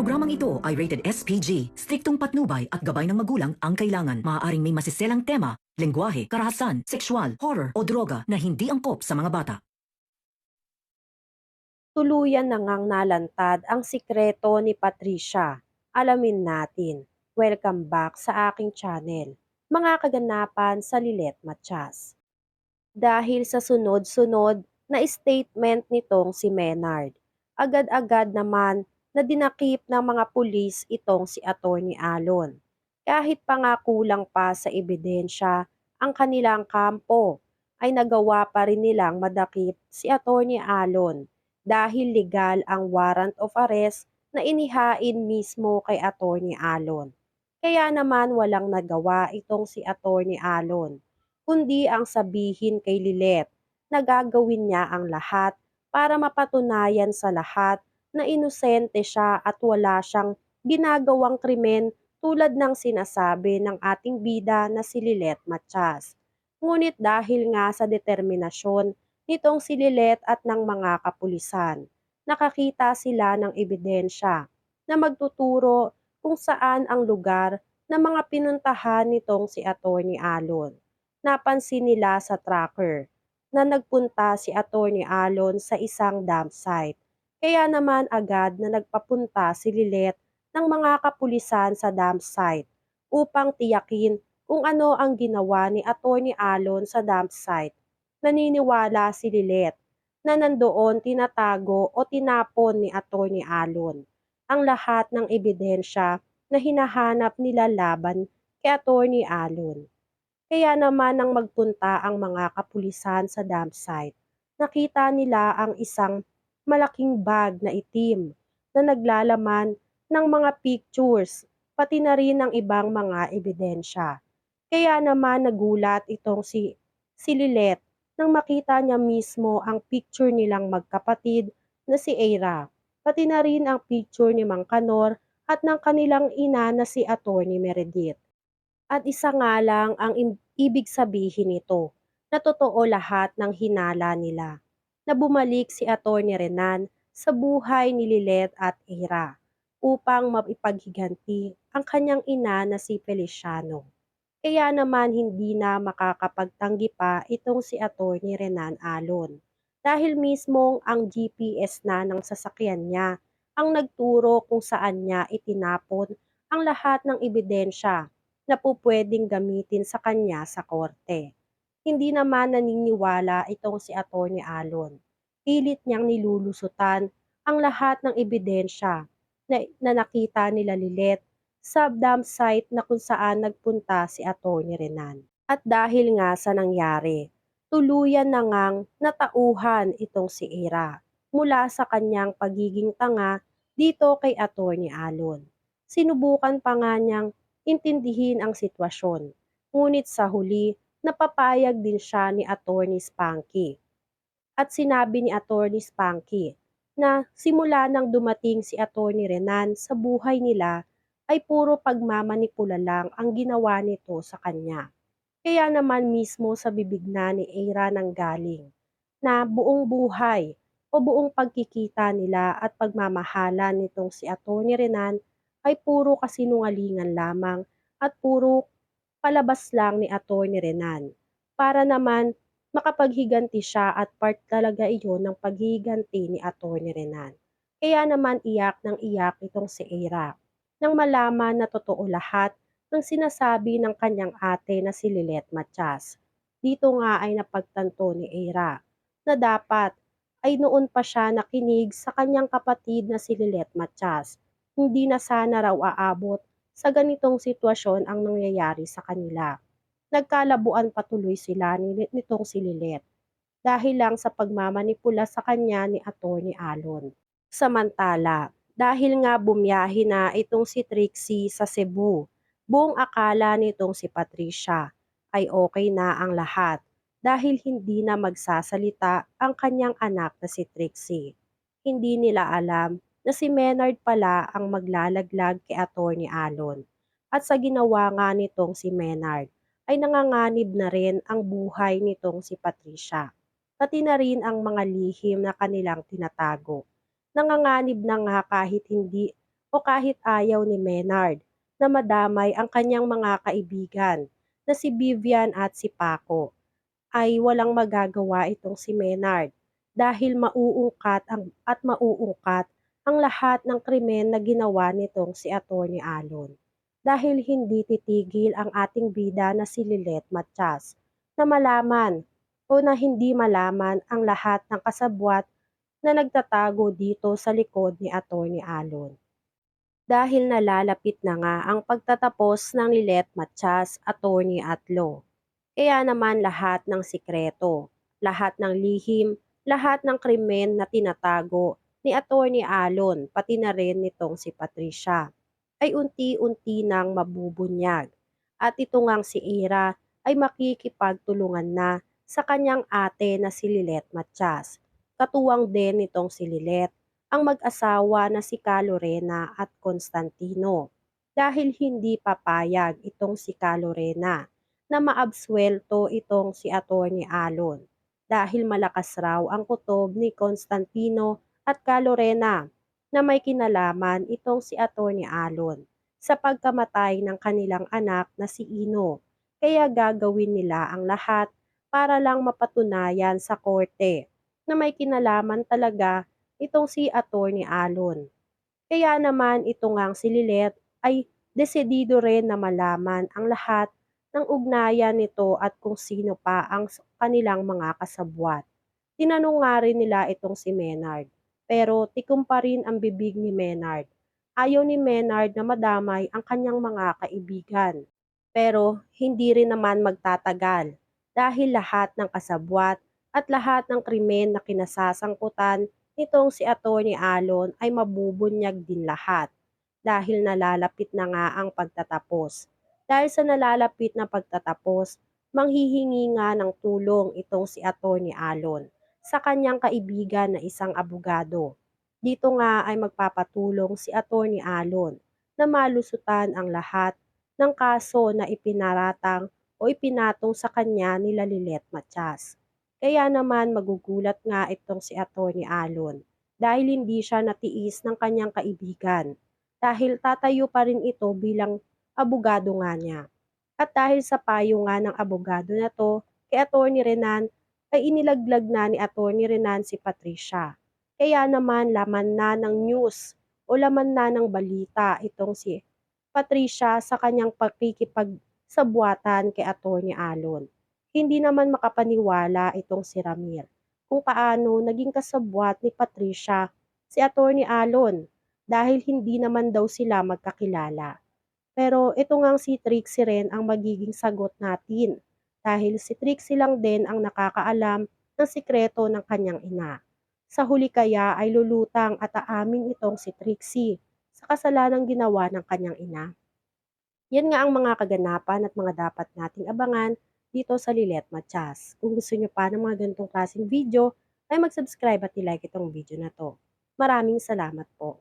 programang ito ay rated SPG. Striktong patnubay at gabay ng magulang ang kailangan. Maaaring may masiselang tema, lengguwahe, karahasan, sexual, horror o droga na hindi angkop sa mga bata. Tuluyan na ngang nalantad ang sikreto ni Patricia. Alamin natin. Welcome back sa aking channel. Mga kaganapan sa Lilet Matias. Dahil sa sunod-sunod na statement nitong si Menard, agad-agad naman na dinakip ng mga pulis itong si Attorney Alon. Kahit pa nga kulang pa sa ebidensya ang kanilang kampo, ay nagawa pa rin nilang madakip si Attorney Alon dahil legal ang warrant of arrest na inihain mismo kay Attorney Alon. Kaya naman walang nagawa itong si Attorney Alon, kundi ang sabihin kay Lilet na gagawin niya ang lahat para mapatunayan sa lahat na inosente siya at wala siyang ginagawang krimen tulad ng sinasabi ng ating bida na si Lilet Matias. Ngunit dahil nga sa determinasyon nitong si Lilet at ng mga kapulisan, nakakita sila ng ebidensya na magtuturo kung saan ang lugar na mga pinuntahan nitong si Attorney Alon. Napansin nila sa tracker na nagpunta si Attorney Alon sa isang dump site kaya naman agad na nagpapunta si Lilet ng mga kapulisan sa dump site upang tiyakin kung ano ang ginawa ni Attorney Alon sa dump site. Naniniwala si Lilet na nandoon tinatago o tinapon ni Attorney Alon ang lahat ng ebidensya na hinahanap nila laban kay Attorney Alon. Kaya naman nang magpunta ang mga kapulisan sa dump site, nakita nila ang isang malaking bag na itim na naglalaman ng mga pictures pati na rin ng ibang mga ebidensya. Kaya naman nagulat itong si, si Lilet nang makita niya mismo ang picture nilang magkapatid na si Eira, pati na rin ang picture ni Mang Kanor at ng kanilang ina na si Attorney Meredith. At isa nga lang ang ibig sabihin nito, na totoo lahat ng hinala nila na bumalik si Atty. Renan sa buhay ni Lilet at Ira upang maipaghiganti ang kanyang ina na si Feliciano. Kaya naman hindi na makakapagtanggi pa itong si Atty. Renan Alon dahil mismong ang GPS na ng sasakyan niya ang nagturo kung saan niya itinapon ang lahat ng ebidensya na po pwedeng gamitin sa kanya sa korte. Hindi naman naniniwala itong si Atty. Alon. Pilit niyang nilulusutan ang lahat ng ebidensya na, na nakita nila Lilet sa dump site na kung saan nagpunta si Atty. Renan. At dahil nga sa nangyari, tuluyan na ngang natauhan itong si Ira mula sa kanyang pagiging tanga dito kay Atty. Alon. Sinubukan pa nga niyang intindihin ang sitwasyon, ngunit sa huli napapayag din siya ni Attorney Spanky. At sinabi ni Attorney Spanky na simula nang dumating si Attorney Renan sa buhay nila ay puro pagmamanipula lang ang ginawa nito sa kanya. Kaya naman mismo sa bibig na ni Eira nang galing na buong buhay o buong pagkikita nila at pagmamahalan nitong si Attorney Renan ay puro kasinungalingan lamang at puro palabas lang ni Atty. Renan para naman makapaghiganti siya at part talaga iyon ng paghiganti ni Atty. Renan. Kaya naman iyak ng iyak itong si Ira nang malaman na totoo lahat ng sinasabi ng kanyang ate na si Lilet Matias. Dito nga ay napagtanto ni Ira na dapat ay noon pa siya nakinig sa kanyang kapatid na si Lilet Matias. Hindi na sana raw aabot sa ganitong sitwasyon ang nangyayari sa kanila. Nagkalabuan patuloy sila nitong si Lilet dahil lang sa pagmamanipula sa kanya ni Atty. Alon. Samantala, dahil nga bumiyahe na itong si Trixie sa Cebu, buong akala nitong si Patricia ay okay na ang lahat dahil hindi na magsasalita ang kanyang anak na si Trixie. Hindi nila alam na si Menard pala ang maglalaglag kay Attorney Alon. At sa ginawa nga nitong si Menard, ay nanganganib na rin ang buhay nitong si Patricia. Pati na rin ang mga lihim na kanilang tinatago. Nanganganib na nga kahit hindi o kahit ayaw ni Menard na madamay ang kanyang mga kaibigan na si Vivian at si Paco ay walang magagawa itong si Menard dahil mauungkat ang, at mauungkat ang lahat ng krimen na ginawa nitong si Atty. Alon. Dahil hindi titigil ang ating bida na si Lilet Matias na malaman o na hindi malaman ang lahat ng kasabwat na nagtatago dito sa likod ni Atty. Alon. Dahil nalalapit na nga ang pagtatapos ng Lilet Matias, Attorney at Law. Kaya naman lahat ng sikreto, lahat ng lihim, lahat ng krimen na tinatago ni Attorney Alon, pati na rin nitong si Patricia, ay unti-unti nang mabubunyag. At ito ngang si Ira ay makikipagtulungan na sa kanyang ate na si Lilet Matias. Katuwang din nitong si Lilet ang mag-asawa na si Calorena at Constantino dahil hindi papayag itong si Calorena na maabswelto itong si Atty. Alon dahil malakas raw ang kutob ni Constantino at Calorena na may kinalaman itong si Atty. Alon sa pagkamatay ng kanilang anak na si Ino kaya gagawin nila ang lahat para lang mapatunayan sa korte na may kinalaman talaga itong si Atty. Alon. Kaya naman ito ngang si Lilet ay desidido rin na malaman ang lahat ng ugnayan nito at kung sino pa ang kanilang mga kasabwat. Tinanong nga rin nila itong si Menard, pero tikom pa rin ang bibig ni Menard. Ayaw ni Menard na madamay ang kanyang mga kaibigan. Pero hindi rin naman magtatagal dahil lahat ng kasabwat at lahat ng krimen na kinasasangkutan nitong si Atty. Alon ay mabubunyag din lahat dahil nalalapit na nga ang pagtatapos. Dahil sa nalalapit na pagtatapos, manghihingi nga ng tulong itong si Atty. Alon sa kanyang kaibigan na isang abogado. Dito nga ay magpapatulong si Atty. Alon na malusutan ang lahat ng kaso na ipinaratang o ipinatong sa kanya nila Lilet Matias. Kaya naman magugulat nga itong si Atty. Alon dahil hindi siya natiis ng kanyang kaibigan dahil tatayo pa rin ito bilang abogado nga niya. At dahil sa payo nga ng abogado na to kay Atty. Renan ay inilaglag na ni Atty. Renan si Patricia. Kaya naman laman na ng news o laman na ng balita itong si Patricia sa kanyang pakikipagsabuatan kay Atty. Alon. Hindi naman makapaniwala itong si Ramir kung paano naging kasabwat ni Patricia si Atty. Alon dahil hindi naman daw sila magkakilala. Pero ito ngang si Trixie rin ang magiging sagot natin dahil si Trixie lang din ang nakakaalam ng sikreto ng kanyang ina. Sa huli kaya ay lulutang at aamin itong si Trixie sa kasalanang ginawa ng kanyang ina. Yan nga ang mga kaganapan at mga dapat nating abangan dito sa Lilet Matias. Kung gusto nyo pa ng mga ganitong klaseng video, ay mag-subscribe at i-like itong video na to. Maraming salamat po.